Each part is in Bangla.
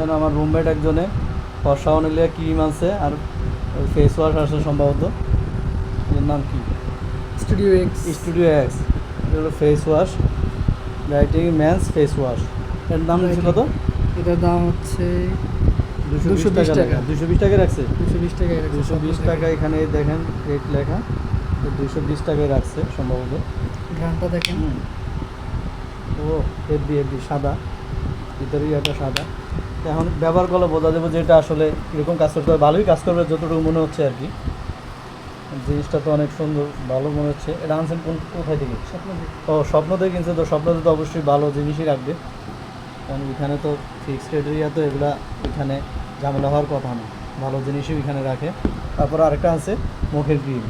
কারণ আমার রুমমেট একজনে ফর্সাওয়ানিলিয়া ক্রিম আছে আর ফেস ওয়াশ আছে সম্ভবত। এর নাম কি? স্টুডিও এক্স স্টুডিও এক্স এটা হলো ফেস ওয়াশ রাইটিং ম্যানস ফেস ওয়াশ এর দাম দিচ্ছে কত? এটার দাম হচ্ছে দুশো 220 বিশ টাকা। দুশো বিশ টাকা রাখছে? দুশো বিশ টাকা দুশো বিশ টাকা এখানে দেখেন রেট লেখা। দুশো বিশ টাকায় রাখছে সম্ভবত। ঘ্রানটা দেখেন। ও হেভি হেভি সাদা। ভিতরে একটা সাদা। এখন ব্যবহার করলে বোঝা যাবে যে এটা আসলে কীরকম কাজ করতে হবে ভালোই কাজ করবে যতটুকু মনে হচ্ছে আর কি। জিনিসটা তো অনেক সুন্দর ভালো মনে হচ্ছে। এটা আনছেন কোন কোথায় থেকে? ও স্বপ্ন স্বপ্নতে কিনছে তো স্বপ্নতে তো অবশ্যই ভালো জিনিসই রাখবে। কারণ এখানে তো ফিক্সড এরিয়া তো এগুলা এখানে ঝামেলা হওয়ার কথা না। ভালো জিনিসই এখানে রাখে। তারপর আরেকটা আছে মুখের cream.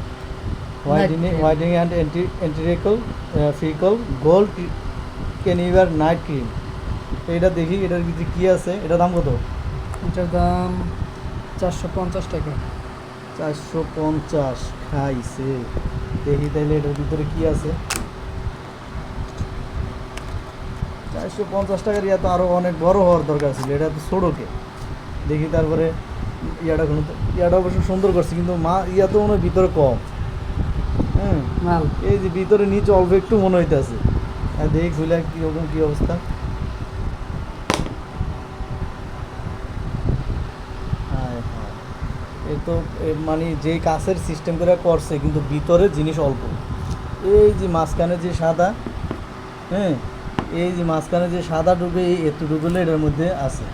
Whitening. Whitening and anti anti wrinkle freckle gold কেনিভার night cream এটা দেখি এটার ভিতরে কী আছে? এটার দাম কত? এটার দাম চারশো পঞ্চাশ টাকা। চারশো পঞ্চাশ খাইছে। দেখি তাইলে এটার ভিতরে কি আছে? চারশো পঞ্চাশ টাকার ইয়া তো আরও অনেক বড় হওয়ার দরকার ছিল এটা তো ছোটোকে। দেখি তারপরে ইয়াটা কোনো ইয়াটা অবশ্য সুন্দর করছে কিন্তু মা ইয়া তো মনে হয় ভিতরে কম। হ্যাঁ? এই যে ভিতরে নিচে অল্প একটু মনে হইতেছে। আর দেখি খুলে কীরকম কী অবস্থা হায় হায়। এ তো মানে যে কাছের সিস্টেম করে করছে কিন্তু ভিতরে জিনিস অল্প। এই যে মাঝখানে যে সাদা হ্যাঁ এই যে মাঝখানে যে সাদা ডুবে এই এতটুকু এটার মধ্যে আছে।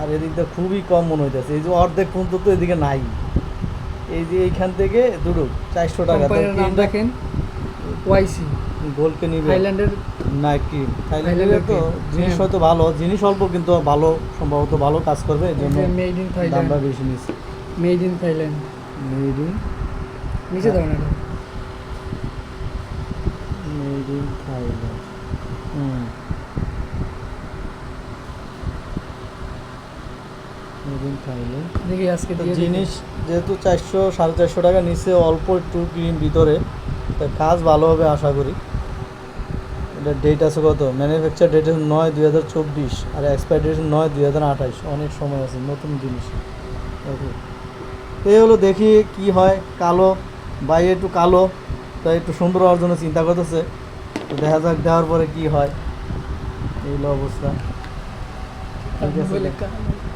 আর এদিকটা খুবই কম মনে হইতেছে। এই যে অর্ধেক পর্যন্ত তো এদিকে নাই। এই যে এইখান থেকে দুটো চারশো টাকা। দেখেন? ওয়াইসি গোলকে নিবে। থাইল্যান্ডের নাইট ক্রিম থাইল্যান্ডের তো জিনিস হ্যাঁ। হয়তো ভালো। জিনিস অল্প কিন্তু ভালো সম্ভবত ভালো কাজ করবে এই জন্য দামটা বেশি নিচ্ছে। Made in Thailand. Made in নিচে দাও না। Made in Thailand. Hmm. Made Thailand. দেখি আজকে তো জিনিস যেহেতু চারশো সাড়ে চারশো টাকা নিচে অল্প একটু ক্রিম ভিতরে তা কাজ ভালো হবে আশা করি। এটা ডেট আছে কত? ম্যানুফ্যাকচার ডেট আছে নয় দুই হাজার চব্বিশ আর এক্সপায়ার ডেট নয় দুই হাজার আঠাশ অনেক সময় আছে নতুন জিনিস। এই হলো দেখি কি হয়। কালো, বাইরে একটু কালো, তাই একটু সুন্দর হওয়ার জন্য চিন্তা করতেছে। তো দেখা যাক, দেওয়ার পরে কি হয়। এই হলো অবস্থা। ঠিক আছে।